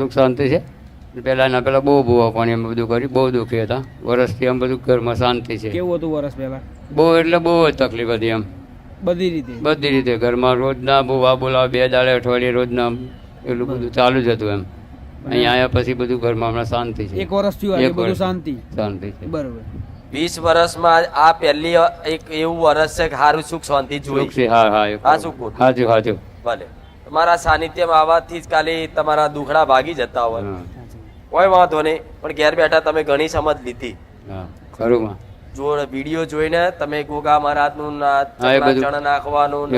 સુખ શાંતિ છે. પહેલાંના પહેલાં બહુ ભૂવા પાણી એમ બધું કર્યું બહુ દુઃખી હતા. વરસથી એમ બધું ઘરમાં શાંતિ છે. કેવું હતું વરસ પહેલાં? બહુ એટલે બહુ જ તકલીફ હતી એમ. બધી રીતે? બધી રીતે ઘરમાં રોજના ભૂવા બોલાવે બે દાડે અઠવાડિયે રોજના એટલું બધું ચાલુ જ હતું એમ. અહીંયા આવ્યા પછી બધું ઘરમાં હમણાં શાંતિ છે. એક વર્ષ થયું એક બધું વર્ષ. શાંતિ? શાંતિ છે. બરોબર. વીસ વર્ષમાં આ પહેલી એક એવું વર્ષ છે કે સારું સુખ શાંતિ જોઈ છે હા હા હા, સુખ હાજુ સાચું ભલે. તમારા સાનિધ્યમાં આવવાથી જ ખાલી તમારા દુખડા ભાગી જતા હોય. કોઈ વાંધો નહીં પણ ઘેર બેઠા તમે ઘણી સમજ લીધી. ખરું જો વીડિયો જોઈને તમે ગોગા મહારાજનું ચણા નાખવાનું.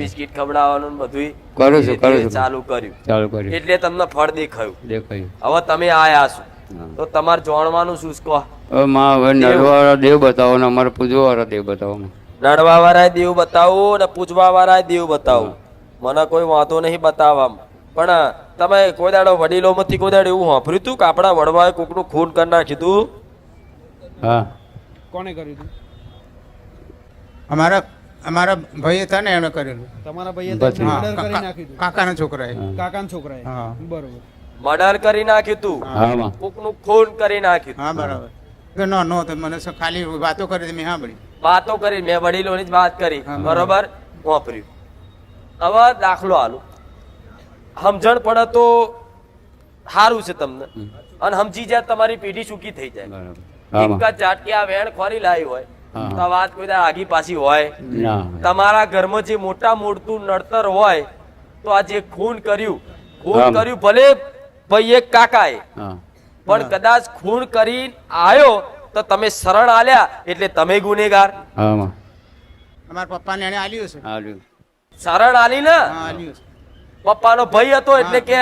બિસ્કિટ ખવડાવવાનું બધું કરું છું, કરું છું. ચાલુ કર્યું. ચાલુ કર્યું. એટલે તમને ફળ દેખાયું. દેખાયું. હવે તમે આયા છો. તો તમારે જાણવાનું શું કહો. માં હવે નડવાવાળા દેવ બતાવો ને અમારે પૂજવાવાળા દેવ બતાવો. નડવા વાળા દેવ બતાવો ને પૂજવા વાળા દેવ બતાવો. મને કોઈ વાંધો નહીં બતાવવા પણ તમે કોઈ દાડો વડીલોમાંથી કોઈ દાડો એવું સાંભળ્યું હતું કે આપણા વડવાએ કોકનું ખૂન કરી નાખ્યું હા. કોને કર્યું હતું અમારા અમારા ભાઈ હતા ને એમણે કરેલું. તમારા ભાઈએ હા, મર્ડર કરી કાકા- નાખ્યું કાકાના છોકરાએ. કાકાના છોકરાએ? હા. બરોબર. મર્ડર કરી નાખ્યું હતું હા. નું કોકનું ખૂન કરી નાખ્યું હા બરાબર. કે નો નો તો મને ખાલી વાતો કરી મેં મેં સાંભળી. વાતો કરી મેં વડીલોની જ વાત કરી. બરોબર? વાપર્યું. હવે દાખલો આલો. સમજણ પડે તો સારું છે તમને. અને સમજી જાય તમારી પેઢી ચૂકી થઈ જાય. એક માં આ વેણ ખોરી લાવી હોય. તો વાત કોઈ આગી પાછી હોય. તમારા ઘરમાં જે મોટા મોટું નડતર હોય તો આ જે ખૂન કર્યું ખૂન કર્યું ભલે ભાઈ એક કાકાએ પણ કદાચ ખૂન કરી આવ્યો તો તમે શરણ આલ્યા એટલે તમે ગુનેગાર. અમારા પપ્પાને એને આલ્યું છે શરણ આલી ને? પપ્પાનો ભય હતો એટલે કે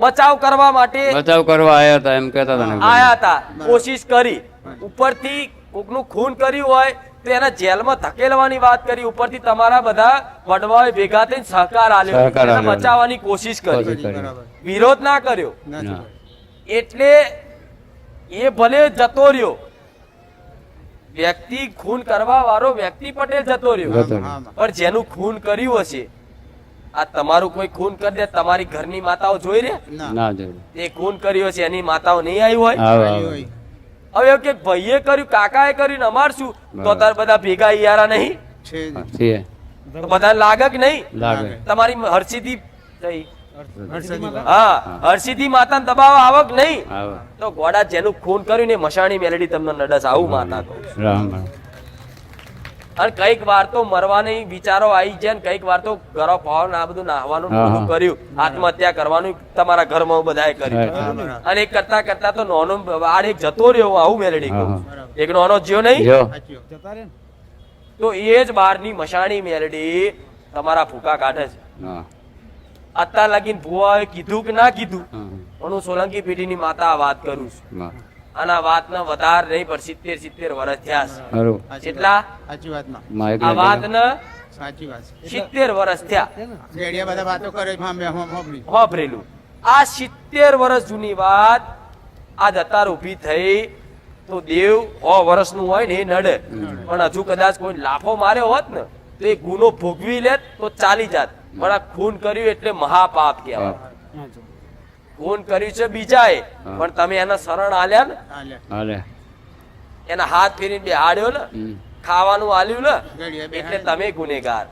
બચાવ કરવા માટે બચાવ કરવા આવ્યા હતા એમ કહેતા હતા આયા હતા. કોશિશ કરી. ઉપરથી કોકનું ખૂન કર્યું હોય તો એને જેલમાં ધકેલવાની વાત કરી. ઉપરથી તમારા બધા વડવાઓએ ભેગા થઈને સહકાર આલ્યો સહકાર બચાવવાની કોશિશ કરી. કોશિશ કરી. બરાબર. વિરોધ ના. કર્યો. એટલે એ ભલે જતો રહ્યો વ્યક્તિ ખૂન કરવા વાળો વ્યક્તિ પટેલ જતો રહ્યો. પણ જેનું ખૂન કર્યું હશે આ તમારું કોઈ ખૂન કરી દે તમારી ઘરની માતાઓ જોઈ રે? ના. ના જરૂર તે ખૂન કર્યું હશે એની માતાઓ નહીં આવી હોય. હવે કે ભાઈએ કર્યું કાકાએ કર્યું ને અમાર શું? તો. તાર બધા ભેગા યારા નહીં? બધા લાગક કે નહીં? તમારી હર્ષિદી થઈ. હા હરસિદ્ધિ માતા દબાવ આવક નહીં. તો ગોડા જેનું ખૂન કર્યું ને મશાણી મેલેડી તમને નડસ આવું માતા છું. રામ અને કંઈક વાર તો મરવાની વિચારો આવી જાય ને કંઈક વાર તો ઘરો પાવન આ બધું નાહવાનું બધું કર્યું. આત્મહત્યા કરવાનું તમારા ઘરમાં બધાએ કર્યું. અને એક કરતા કરતા તો નોનો આડ એક જતો રહ્યો આવું મેલેડી કહું. એક નોનો જ્યો નહીં? તો એ જ બહારની મશાણી મેલેડી તમારા ફૂકા કાઢે છે. હા. અત્યાર લગીન ભુવાએ કીધું કે ના કીધું? પણ હું સોલંકી પેઢીની માતા આ વાત કરું છું. અને આ વાતને વધાર નહીં પણ સિત્તેર સિત્તેર વર્ષ થયા છે. સાચી વાતમાં. આ વાતને સાચી વાત. છે સિત્તેર વર્ષ થયા બધા વાતો કરે હા, આ સિત્તેર વર્ષ જૂની વાત આ અત્યારે ઊભી થઈ તો દેવ સો વર્ષનું હોય ને એ નડે. પણ હજુ કદાચ કોઈ લાફો માર્યો હોત ને તો એ ગુનો ભોગવી લેત તો ચાલી જાત. પણ આ ખૂન કર્યું એટલે મહાપાપ કહેવાય. ખૂન કર્યું છે બીજાએ. પણ તમે એના શરણ આલ્યા ને? એના હાથ ફેરીને બેહાડ્યો ને? ખાવાનું આલ્યું ને? એટલે તમે ગુનેગાર.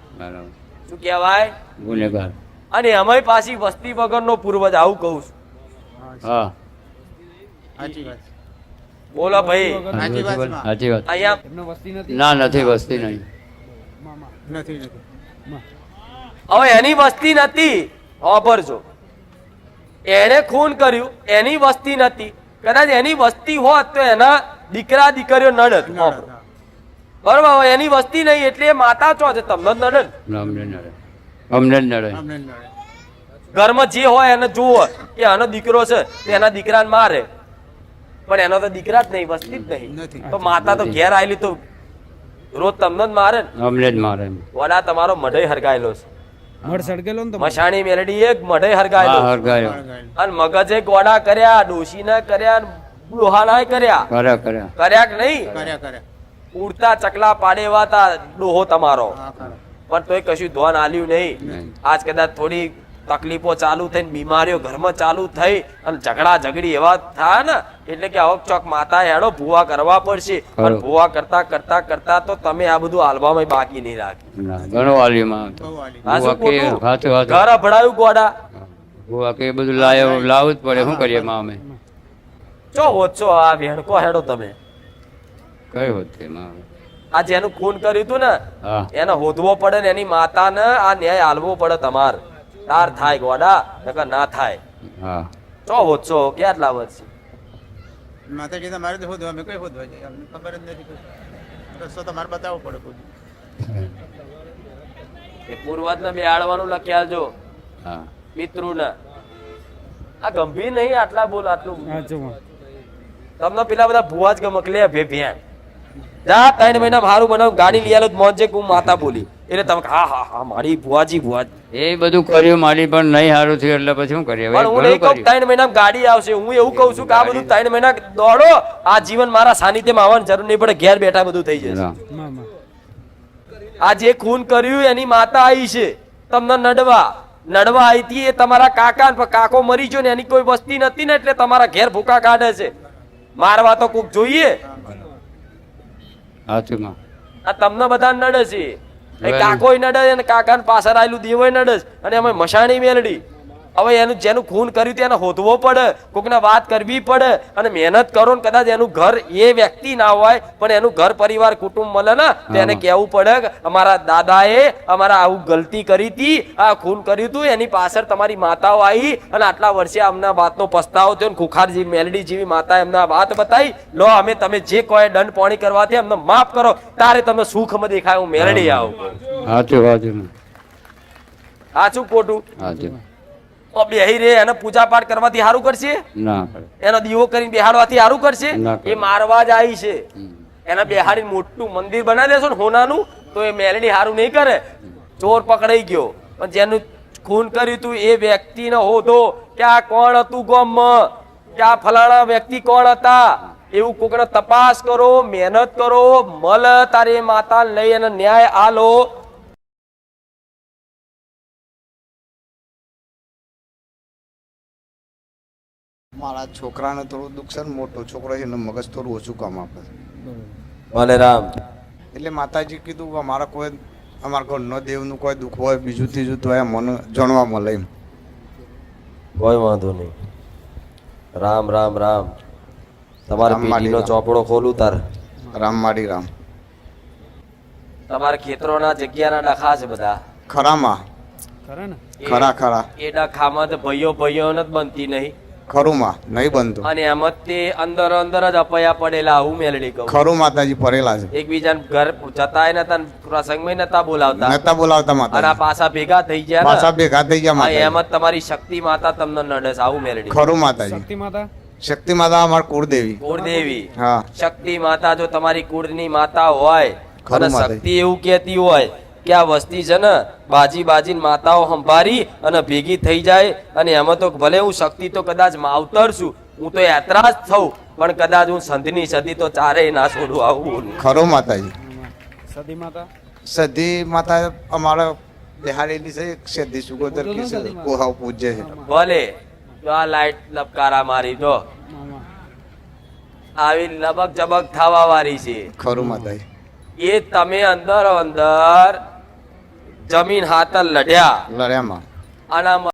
શું કહેવાય? ગુનેગાર. અને અમે પાછી વસ્તી વગરનો પૂર્વજ આવું કહું છું. હા. સાચી વાત. બોલો ભાઈ. સાચી વાત સાચી વાત. અહીંયા એમને વસ્તી નથી? ના નથી વસ્તી નહીં. નથી નથી. હવે એની વસ્તી નથી. વાપરજો એને ખૂન કર્યું એની વસ્તી નથી. કદાચ એની વસ્તી હોત તો એના દીકરા દીકરીઓ નડત બરોબર હવે એની વસ્તી નહીં એટલે માતા ચો છે તમને જ નડે અમને નડે. અમને જ નડે. અમને નડે. ઘરમાં જે હોય એને જુઓ કે આનો દીકરો છે એના દીકરાને મારે. પણ એનો તો દીકરા જ નહીં વસ્તી જ નહીં. તો માતા તો ઘેર આવેલી તો રોજ તમને જ મારે અમને જ મારે વડા તમારો મઢઈ હરગાયેલો છે. મઢ સળગેલો ને મશાણી મેલડી એક મઢે હરગાયેલો હરગાયો. અને મગજે ગોડા કર્યા ડોશીના કર્યા ડોહાના કર્યા. કર્યા કર્યા. કર્યા કે નહીં? કર્યા કર્યા. ઉડતા ચકલા પાડેવા તા ડોહો તમારો. પણ તોય કશું ધોન આલ્યું નહીં. નહીં. આજ કદાચ થોડી તકલીફો ચાલુ થઈને બીમારીઓ ઘરમાં ચાલુ થઈ અને ઝઘડા ઝઘડી એવા થાય ને એટલે કે હવે ચોક માતા હેડો ભૂવા કરવા પડશે. પણ ભૂવા કરતા કરતા કરતા તો તમે આ બધું હાલવામાં બાકી નહીં ઘણો હાથે ઘર અભડાયું ગોડા? ભૂવા કે બધું લાયો લાવવું જ પડે. શું કરીએ માં અમે? ચો ઓછો આ વેણકો હેડો તમે. કઈ હોત તેમાં આ જેનું ખૂન કર્યું હતું ને એને હોદવો પડે ને એની માતાને આ ન્યાય હાલવો પડે તમાર. તાર થાય ગોડા નકર ના થાય. હા. ચો ઓછો કેટલા વર્ષ? માતાજી તમારે તો શોધવા મેં કઈ શું અમને ખબર જ નથી. રસ્તો તમારે બતાવવો પડે કોઈ. એ પૂર્વજ ને બેહાડવાનું લખ્યા જો. હા. પિતૃ આ ગંભીર નહીં આટલા બોલ આટલું. તમને પેલા બધા ભુવા જ ગમક લે ભે ભ્યા જા ત્રણ મહિના મારું બનાવ ગાડી લઈ આલો તો મોજે હું માતા બોલી. એટલે તમે હા હા હા મારી ભુવાજી ભુવાજી. એ બધું કર્યું મારી પણ નહીં સારું થયું એટલે પછી શું કરીએ પણ હું નહીં કહું ત્રણ મહિના ગાડી આવશે હું એવું કહું છું કે આ બધું ત્રણ મહિના દોડો આ જીવન મારા સાનિધ્યમાં આવવાની જરૂર નહીં પડે ઘેર બેઠા બધું થઈ જશે. આ જે ખૂન કર્યું એની માતા આવી છે. તમને નડવા નડવા આવી હતી એ તમારા કાકા ને કાકો મરી ગયો ને એની કોઈ વસ્તી નથી ને એટલે તમારા ઘેર ભૂકા કાઢે છે. મારવા તો કોક જોઈએ. આ તમને બધા નડે છે. કાકોય નડે અને કાકા પાછળ આવેલું દેવોય નડે. અને અમે મશાણી મેલડી હવે એનું જેનું ખૂન કર્યું તેને હોદવો પડે કોકને વાત કરવી પડે અને મહેનત કરો ને કદાચ એનું ઘર એ વ્યક્તિ ના હોય પણ એનું ઘર પરિવાર કુટુંબ મળે ને તો એને કહેવું પડે અમારા દાદાએ અમારા આવું ગલતી કરી હતી આ ખૂન કર્યું હતું એની પાછળ તમારી માતાઓ આવી અને આટલા વર્ષે અમને વાતનો પસ્તાવો થયો ને ખુખાર જેવી મેલડી જેવી માતા એમના વાત બતાવી. લો અમે તમે જે કહો દંડ પોણી કરવાથી અમને માફ કરો. તારે તમે સુખમાં દેખાય હું મેલડી આવું. સાચું હાથું સાચું ખોટું? તો બેહી રે એને પૂજા પાઠ કરવાથી સારું કરશે? એનો દીવો કરીને બેહાડવાથી સારું કરશે? એ મારવા જ આવી છે. એને એના બેહાડીને મોટું મંદિર બનાવી દેશો ને હોનાનું તો એ મેલડી સારું નહીં કરે. ચોર પકડાઈ ગયો. પણ જેનું ખૂન કર્યું તું એ વ્યક્તિને હોધો કે આ કોણ હતું ગોમ? કે આ ફલાણા વ્યક્તિ કોણ હતા? એવું કોકને તપાસ કરો મહેનત કરો મલ તારી માતા લઈ અને ન્યાય આલો. મારા છોકરાને થોડું દુઃખ છે ને મોટો છોકરો છે એનું મગજ થોડું ઓછું કામ આપે ભલે રામ એટલે માતાજી કીધું કે અમારા કોઈ અમારા ઘરનો દેવનું કોઈ દુઃખ હોય બીજું ત્રીજું તો એ મને જાણવા મળે એમ. કોઈ વાંધો નહીં. રામ રામ રામ. તમારે રામ માડી ચોપડો ખોલું તાર. રામ માડી રામ. તમારા ખેતરોના જગ્યાના ડખા છે બધા. ખરામાં? ખરા ખરા ખરા. એ ડખામાં તો ભાઈઓ ભાઈઓ જ બનતી નહીં. ખરુંમાં નહીં બનતું. અને એમાં તે અંદર અંદર જ અપયા પડેલા મેલડી કહું. ખરું માતાજી પડેલા છે. એકબીજાને ઘર જતાય નતા ને પ્રસંગમાં નતા બોલાવતા. નતા બોલાવતા અને આ ભેગા થઈ ગયા પાછા ભેગા થઈ ગયા માતા એમ જ તમારી શક્તિ માતા તમને નડસ આવું મેલડી ખરું માતાજી. શક્તિ માતા? શક્તિ માતા અમાર કુળદેવી. કુળદેવી. હા. શક્તિ માતા જો તમારી કુળની માતા હોય અને શક્તિ એવું કહેતી હોય કે આ વસ્તી છે ને? બાજી બાજી માતાઓ સંભારી અને ભેગી થઈ જાય. અને એમાં તો ભલે હું શક્તિ તો કદાચ માવતર છું હું તો યાત્રા જ થઉં પણ કદાચ હું સંતની સદી તો ચારેય ના છોડું આવું. ખરો માતાજી. સદી માતા? સદી માતા અમારા બિહારેલી છે સદી સુગોદર કી છે કોહાવ પૂજ્ય છે. ભલે તો આ લાઈટ લપકારા મારી જો. આવી લબક જબક થવા વાળી છે. ખરું માતાજી. એ તમે અંદર અંદર જમીન હાથ લડ્યા. લડ્યામાં. આના